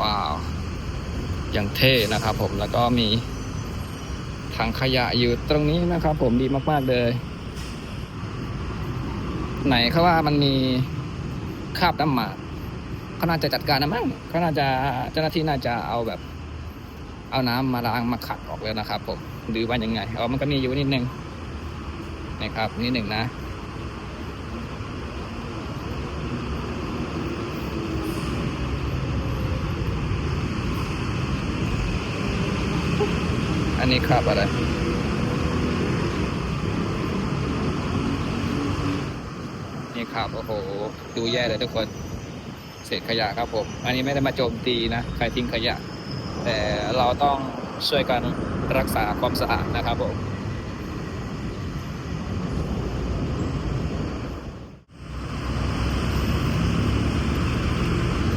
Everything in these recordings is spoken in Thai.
ว้าวอย่างเท่นะครับผมแล้วก็มีถังขยะอยู่ตรงนี้นะครับ ผมดีมากๆเลย ไหนเขาว่ามันมีคาบน้ำหมากเขาน่าจะจัดการนะมั้งเขาน่าจะเจ้าหน้าที่น่าจะเอาแบบ เอาน้ำมาล้างมาขัดออกแล้วนะครับ ผมหรือว่ายังไงอ๋อมันก็มีอยู่นิดนึงนะครับนิดหนึ่งนะ อันนี้ครับอะไร นี่ครับโอ้โห ดูแย่เลยทุกคน เศษขยะครับผม อันนี้ไม่ได้มาโจมตีนะ ใครทิ้งขยะ แต่เราต้องช่วยกันรักษาความสะอาดนะครับผม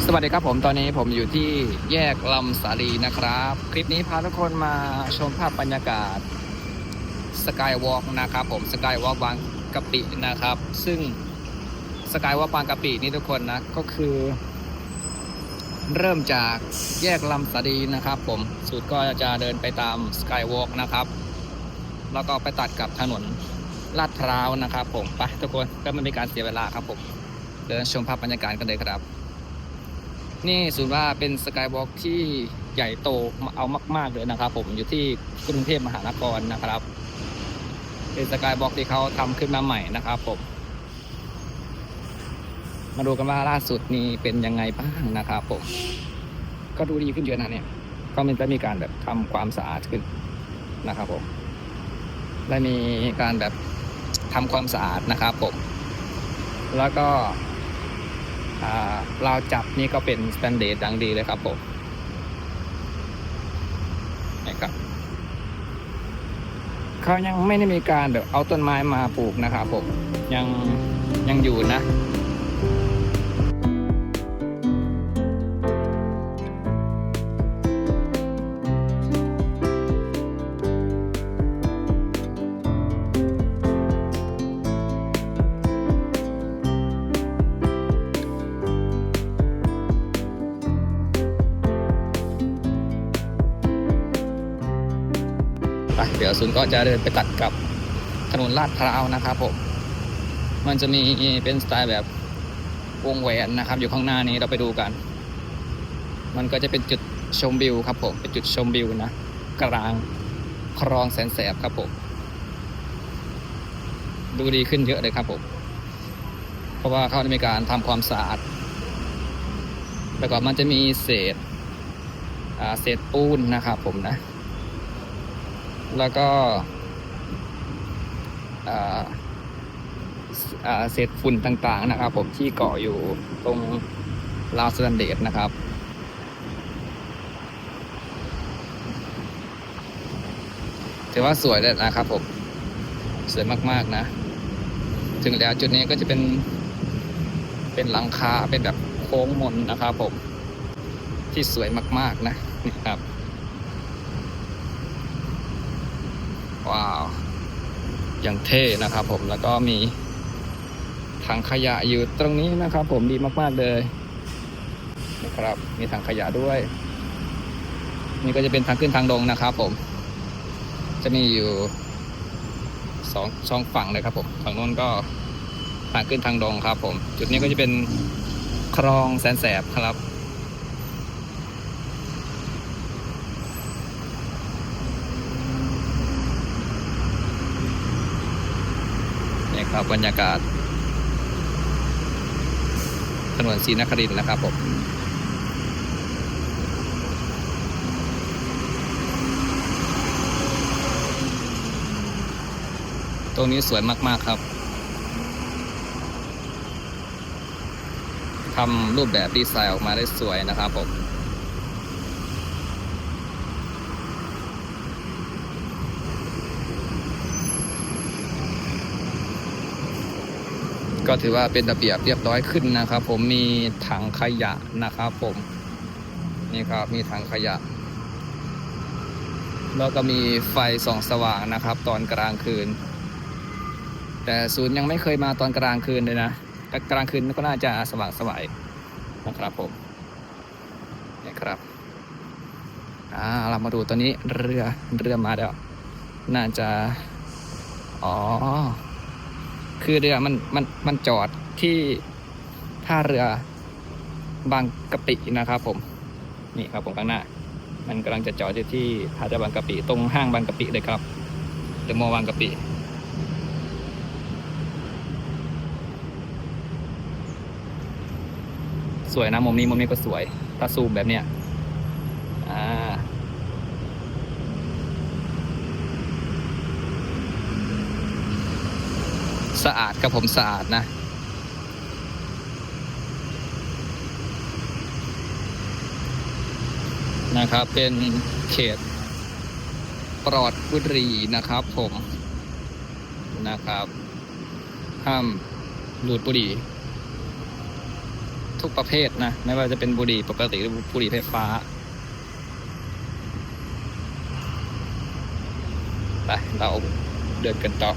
สวัสดีครับผมตอนนี้ผมอยู่ที่แยกลำสาลีนะครับ คลิปนี้พาทุกคนมาชมภาพบรรยากาศสกายวอล์กนะครับผมสกายวอล์กบางกะปินะครับ ซึ่งสกายวอล์กบางกะปินี่ทุกคนนะก็คือ เริ่มจากแยกลำสาลีนะครับ ผมสุดก็จะเดินไปตามสกายวอล์กนะครับ แล้วก็ไปตัดกับถนนลาดพร้าวนะครับ ผมไปทุกคนก็ไม่มีการเสียเวลาครับผมเดินชมภาพบรรยากาศกันเลยครับ นี่สุดว่าเป็นสกายวอล์กที่ใหญ่โตเอามาก ๆ เลยนะครับ ผมอยู่ที่กรุงเทพมหานครนะครับ เป็นสกายวอล์กที่เขาทำขึ้นมาใหม่นะครับผม มาดูกันว่าล่าสุดนี้เป็นยังไงบ้างนะครับผม ก็ดูดีขึ้นเยอะนะเนี่ย ก็มันจะมีการแบบทำความสะอาดขึ้นนะครับผมและมีการแบบทำความสะอาดนะครับผม แล้วก็ ราวจับนี่ก็เป็นสแตนเดดดังดีเลยครับผมนะครับเขายังไม่ได้มีการแบบเอาต้นไม้มาปลูกนะครับผมยังยังอยู่นะ เดี๋ยวซุนก็จะเดินไปตัดกับถนนลาดพร้าวนะครับผม มันจะมีเป็นสไตล์แบบวงแหวนนะครับ อยู่ข้างหน้านี้เราไปดูกัน มันก็จะเป็นจุดชมวิวครับผม เป็นจุดชมวิวนะ กลางคลองแสนแสบครับผม ดูดีขึ้นเยอะเลยครับผม เพราะว่าเขาได้มีการทำความสะอาด แล้วก็มันจะมีเศษเศษปูนนะครับผมนะ แล้วก็เศษฝุ่นต่างๆนะครับ ผมที่เกาะอยู่ตรงราวสแตนเดดนะครับถือว่าสวยเลยนะครับผมสวยมากๆนะ ถึงแล้วจุดนี้ก็จะเป็นเป็นหลังคาเป็นแบบโค้งมนนะครับผมที่สวยมากๆนะนี่ครับ ว้าว อย่างเท่นะครับผมแล้วก็มีถังขยะอยู่ตรงนี้นะครับผมดีมาก ๆ เลยนะครับมีถังขยะด้วย นี่ก็จะเป็นทางขึ้นทางลงนะครับผม จะมีอยู่สองสองฝั่งเลยครับผมฝั่งโน้นก็ทางขึ้นทางลงครับผม จุดนี้ก็จะเป็นคลองแสนแสบครับ นี่ ครับบรรยากาศ ถนนศรีนครินทร์นะครับผมตรงนี้สวยมาก ๆ ครับ ทำรูปแบบดีไซน์ออกมาได้สวยนะครับผม ก็ถือว่าเป็นระเบียบเรียบร้อยขึ้นนะครับ ผมมีถังขยะนะครับ ผมนี่ครับมีถังขยะ แล้วก็มีไฟส่องสว่างนะครับ ตอนกลางคืน แต่ศูนย์ยังไม่เคยมาตอนกลางคืนเลยนะแต่กลางคืนก็น่าจะสว่างสวายนะครับผมนี่ครับอ่าเรามาดูตัวนี้เรือเรือมาแล้วน่าจะอ๋อ คือเรือมันมันมันจอดที่ท่าเรือบางกะปินะครับ ผม นี่ครับผมข้างหน้า มันกำลังจะจอดอยู่ที่ท่าเรือบางกะปิตรงห้างบางกะปิเลยครับเดอะมอลล์บางกะปิสวยนะมุมนี้มุมนี้ก็สวย ถ้าซูมแบบเนี้ย สะอาดครับผมสะอาดนะ นะครับ เป็นเขตปลอดบุหรี่นะครับผมนะครับ ห้ามดูดบุหรี่ ทุกประเภทนะ ไม่ว่าจะเป็นบุหรี่ปกติหรือบุหรี่ไฟฟ้าไปเราเดินกันต่อ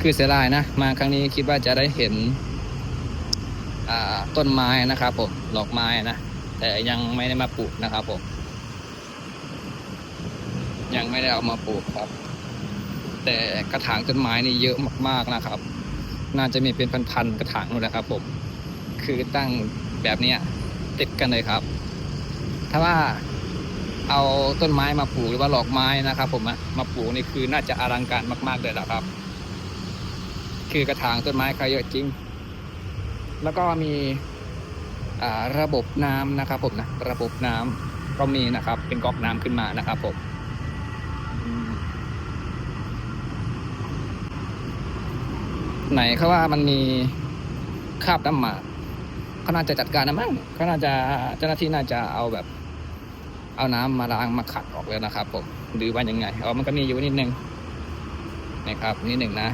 คือเสียดายนะ มาครั้งนี้คิดว่าจะได้เห็นต้นไม้นะครับผมดอกไม้นะ แต่ยังไม่ได้มาปลูกนะครับผมยังไม่ได้เอามาปลูกครับ แต่กระถางต้นไม้นี่เยอะมากๆนะครับ น่าจะมีเป็นพันๆกระถางนู่นแหละครับผม คือตั้งแบบนี้ติดกันเลยครับ ถ้าว่าเอาต้นไม้มาปลูกหรือว่าหลอกไม้นะครับ ผมมาปลูกนี่คือน่าจะอลังการมาก ๆเลยละครับ คือกระถางต้นไม้เขาเยอะจริง แล้วก็มีระบบน้ำนะครับผมนะระบบน้ำก็มีนะครับ เป็นก๊อกน้ำขึ้นมานะครับผมไหนเขาว่ามันมีคาบน้ำหมากเขาน่าจะจัดการนะมั้งเขาน่าจะเจ้าหน้าที่น่าจะเอาแบบ เอาน้ำมาล้างมาขัดออกแล้วนะครับ ผมหรือว่ายังไงอ๋อมันก็มีอยู่นิดนึงนะครับนิดหนึ่งนะ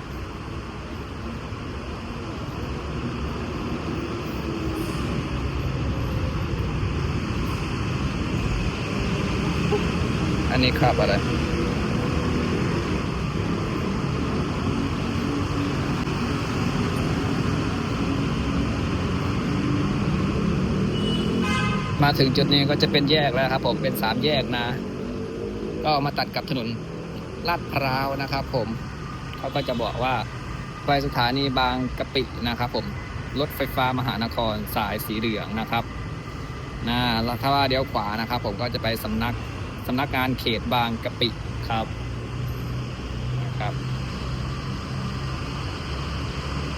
นนี้ครับอะไร มาถึงจุดนี้ก็จะเป็นแยกแล้วครับผมเป็นสามแยกนะ ก็มาตัดกับถนนลาดพร้าวนะครับผมเขาก็จะบอกว่าไปสถานีบางกะปินะครับผมรถไฟฟ้ามหานครสายสีเหลืองนะครับนะแล้วถ้าว่าเดี๋ยวขวานะครับ ผมก็จะไปสำนักำนักงานเขตบางกะปิครับครับ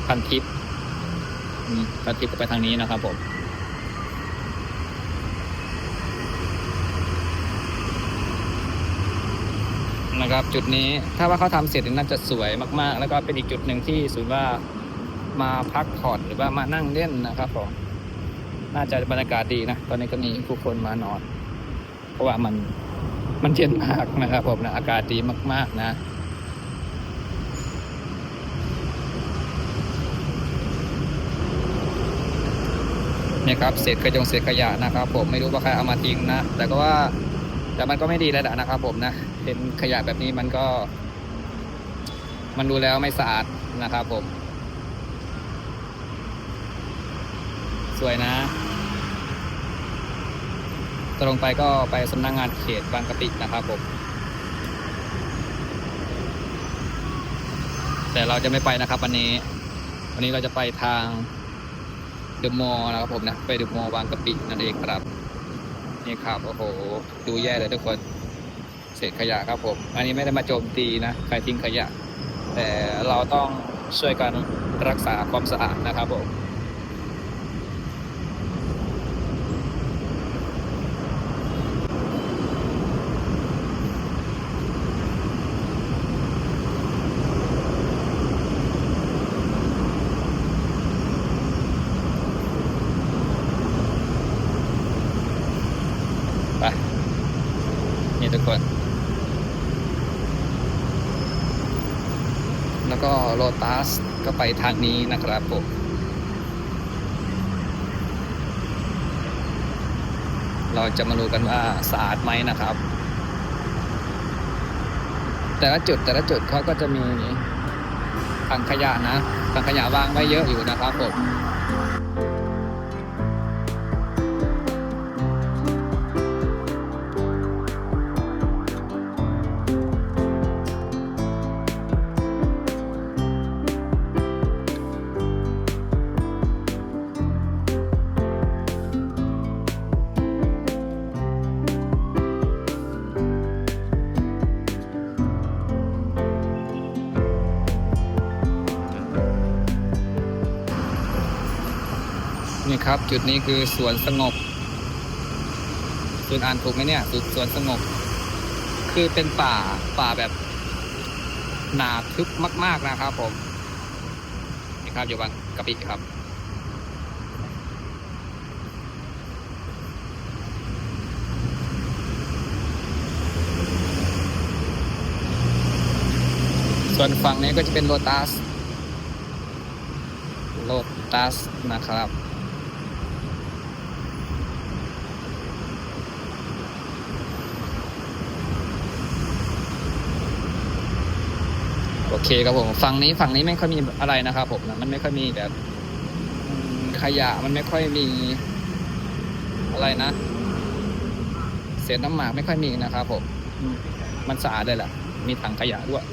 พันทิพย์พันทิพย์ไปทางนี้นะครับผมนะครับจุดนี้ถ้าว่าเขาทำเสร็จน่าจะสวยมากๆ แล้วก็เป็นอีกจุดหนึ่งที่สูนว่ามาพักผ่อนหรือว่ามานั่งเล่นนะครับผมน่าจะบรรยากาศดีนะ ตอนนี้ก็มีผู้คนมานอน เพราะว่ามัน มันเย็นมากนะครับผมนะอากาศดีมาก ๆ นะเนี่ยครับเศษกระจงเศษขยะนะครับ ผมไม่รู้ว่าใครเอามาทิ้งนะ แต่ก็ว่าแต่มันก็ไม่ดีแล้วนะครับ ผมนะเป็นขยะแบบนี้มันก็ มันดูแล้วไม่สะอาดนะครับ ผม สวยนะ ตรงไปก็ไปสำนักงงานเขตบางกะปินะครับผมแต่เราจะไม่ไปนะครับวันนี้ วันนี้เราจะไปทางเดอะมอลล์นะครับผมนะไปเดอะมอลล์บางกะปินั่นเองครับ นี่ครับโอ้โห ดูแย่เลยทุกคนเศษขยะครับผม อันนี้ไม่ได้มาโจมตีนะใครทิ้งขยะ แต่เราต้องช่วยกันรักษาความสะอาดนะครับผม ไป นี่ทุกคน แล้ว ก็โลตัสก็ไปทางนี้นะครับผมเราจะมาดูกันว่าสะอาดไหมนะครับ แต่ละจุดแต่ละจุดเขาก็จะมีถังขยะนะถังขยะวางไว้เยอะอยู่นะครับผม นี่ครับ จุดนี้คือสวนสงบคุณอ่านถูกไหมเนี่ยสวนสวนสงบ คือเป็นป่าป่าแบบหนาทึบมาก ๆนะครับผมนี่ครับอยู่บางกะปิครับ ส่วนฝั่งนี้ก็จะเป็นโ o ตัสโ o ตัสนะครับ โอเคครับผมฝั่งนี้ฝั่งนี้ไม่ค่อยมีอะไรนะครับผมนะมันไม่ค่อยมีแบบขยะมันไม่ค่อยมีอะไรนะเศษน้ำหมากไม่ค่อยมีนะครับผมมมันสะอาดเลยแหละมีถังขยะด้วย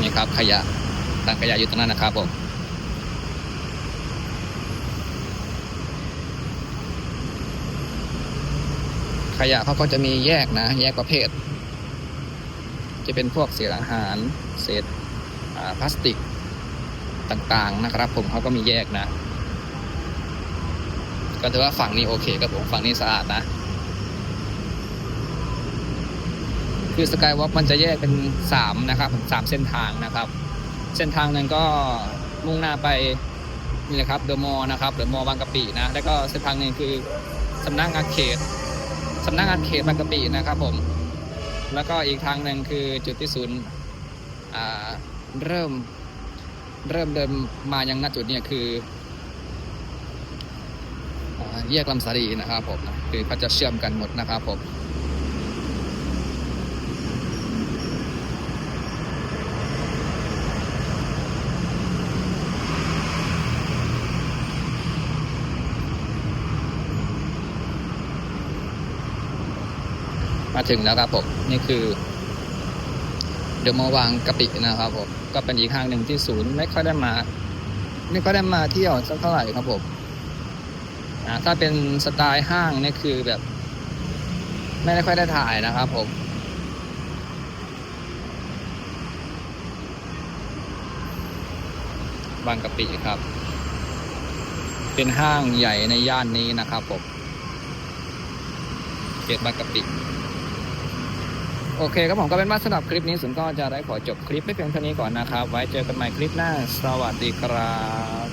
นี่ครับขยะถังขยะอยู่ตรงนั้นนะครับผม ขยะเขาก็จะมีแยกนะ แยกประเภท จะเป็นพวกเศษอาหาร เศษพลาสติกต่างๆนะครับ ผมเขาก็มีแยกนะ ก็ถือว่าฝั่งนี้โอเคครับผมฝั่งนี้สะอาดนะ คือสกายวอล์กมันจะแยกเป็นสามนะครับสามเส้นทางนะครับ เส้นทางหนึ่งก็มุ่งหน้าไปนี่แหละครับเดอะมอลนะครับเดอะมอลบางกะปินะ แล้วก็เส้นทางนึงคือสำนักงานเขต สำนักงานเขตบางกะปินะครับผม แล้วก็อีกทางหนึ่งคือจุดที่ศูนย์เริ่มเริ่มเดินมายังณจุดเนี้คือแยกลำสารีนะครับผมคือเขาจะเชื่อมกันหมดนะครับผม มาถึงแล้วครับผมนี่คือเดอะมอลวางกะปินะครับผมก็เป็นอีกห้างหนึ่งที่ศูนย์ไม่ค่อยได้มา ไม่ค่อยได้มาเที่ยวสักเท่าไหร่ครับผมอ่าถ้าเป็นสไตล์ห้างนี่คือแบบ ไม่ได้ค่อยได้ถ่ายนะครับผมบางกะปิครับ เป็นห้างใหญ่ในย่านนี้นะครับผมเขตบางกะปิ โอเคครับผมก็เป็นมาสำหรับคลิปนี้สุนก็จะได้ขอจบคลิปไปเพียงเท่านี้ก่อนนะครับ ไว้เจอกันใหม่คลิปหน้า สวัสดีครับ